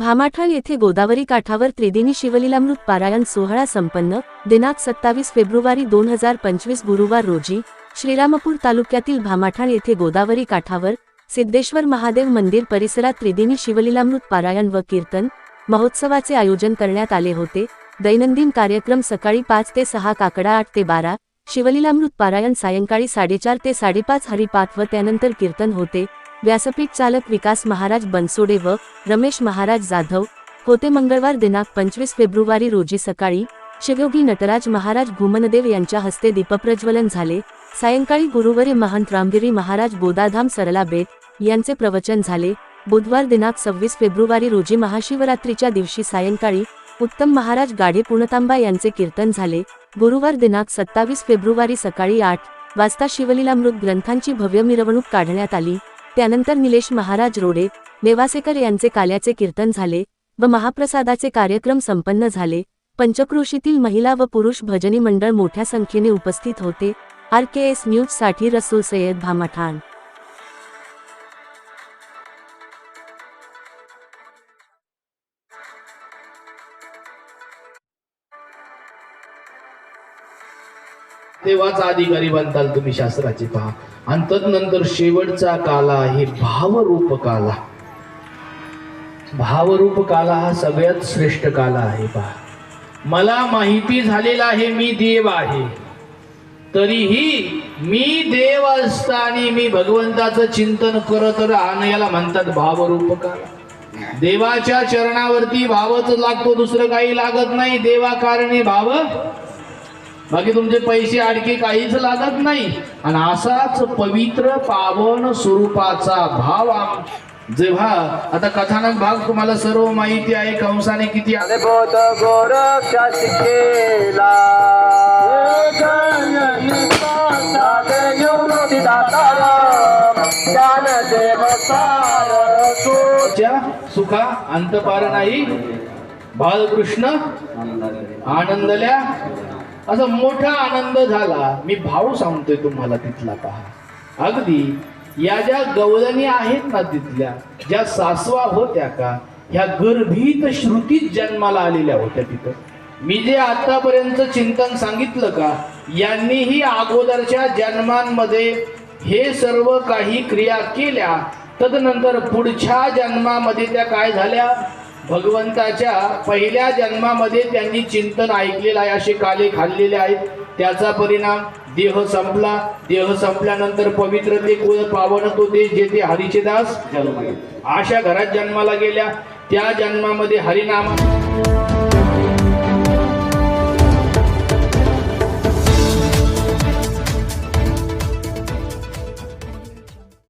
भामाठाळ येथे गोदावरी काठावर त्रिदिनी शिवलीलामृत पारायण सोहळा संपन्न दिनांक सत्तावीस फेब्रुवारी दोन हजार पंचवीस गुरुवार रोजी श्रीरामपूर तालुक्यातील भामाठाळ येथे गोदावरी काठावर सिद्धेश्वर महादेव मंदिर परिसरात त्रिदिनी शिवलीलामृत पारायण व कीर्तन महोत्सवाचे आयोजन करण्यात आले होते. दैनंदिन कार्यक्रम सकाळी पाच ते सहा काकडा आठ ते बारा शिवलीलामृत पारायण सायंकाळी साडेचार ते साडेपाच हरिपाठ व त्यानंतर कीर्तन होते. व्यासपीठ चालक विकास महाराज बनसोडे व रमेश महाराज जाधव होते मंगळवार दिनांक पंचवीस फेब्रुवारी रोजी सकाळी शिवयोगी नटराज महाराज घुमनदेव यांच्या हस्ते दीपप्रज्वलन झाले. सायंकाळी गुरुवारी महंत रामगिरी महाराज गोदाधाम सरला बेट यांचे प्रवचन झाले. बुधवार दिनांक सव्वीस फेब्रुवारी रोजी महाशिवरात्रीच्या दिवशी सायंकाळी उत्तम महाराज गाढे पुणतांबा यांचे कीर्तन झाले. गुरुवार दिनांक सत्तावीस फेब्रुवारी सकाळी आठ वाजता शिवलीलामृत ग्रंथांची भव्य मिरवणूक काढण्यात आली. त्यानंतर निलेश महाराज रोडे नेवासेकर यांचे काल्याचे कीर्तन झाले व महाप्रसादाचे कार्यक्रम संपन्न झाले. पंचक्रोशीतील महिला व पुरुष भजनी मंडळ मोठ्या संख्येने उपस्थित होते. आर के एस न्यूजसाठी रसूल सय्यद भामाठाण. तेव्हाच अधिकारी बनताल तुम्ही शास्त्राचे पहा. आणि तदनंतर शेवटचा काला आहे भावरूप काला भावरूप काला हा सगळ्यात श्रेष्ठ काला आहे पहा. मला माहिती झालेला आहे मी देव आहे. तरीही मी देव असताना मी भगवंताचं चिंतन करत राहणं याला म्हणतात भावरूप काला देवाच्या चरणावरती भावच लागतो दुसरं काही लागत नाही. देवा कारणे भाव बाकी तुमचे पैसे आणखी काहीच लागत नाही. आणि असाच पवित्र पावन स्वरूपाचा भाव जेव्हा आता कथानक भाग तुम्हाला सर्व माहिती आहे कंसाने किती आले. गोरक्षा शिकेला सुखा अंतपार नाही. बालकृष्ण आनंदल्या असा मोठा आनंद झाला. मी भाव सांगतोय तुम्हाला तिथला पहा. अगदी या ज्या गवळणी आहेत ना तिथल्या ज्या सासवा होत्या का ह्या गर्भीत श्रुतीत जन्माला आलेल्या होत्या तिथं. मी जे आतापर्यंत चिंतन सांगितलं का यांनीही अगोदरच्या जन्मांमध्ये हे सर्व काही क्रिया केल्या. तदनंतर पुढच्या जन्मामध्ये त्या काय झाल्या? भगवंताच्या पहिल्या जन्मामध्ये त्यांनी चिंतन ऐकलेलं आहे असे काले खाल्लेले आहेत. त्याचा परिणाम देह संपला. देह संपल्यानंतर पवित्र ते कुळ पावन तो देश जे ते हरीचे दास अशा घरात जन्माला गेल्या. त्या जन्मामध्ये हरिनामा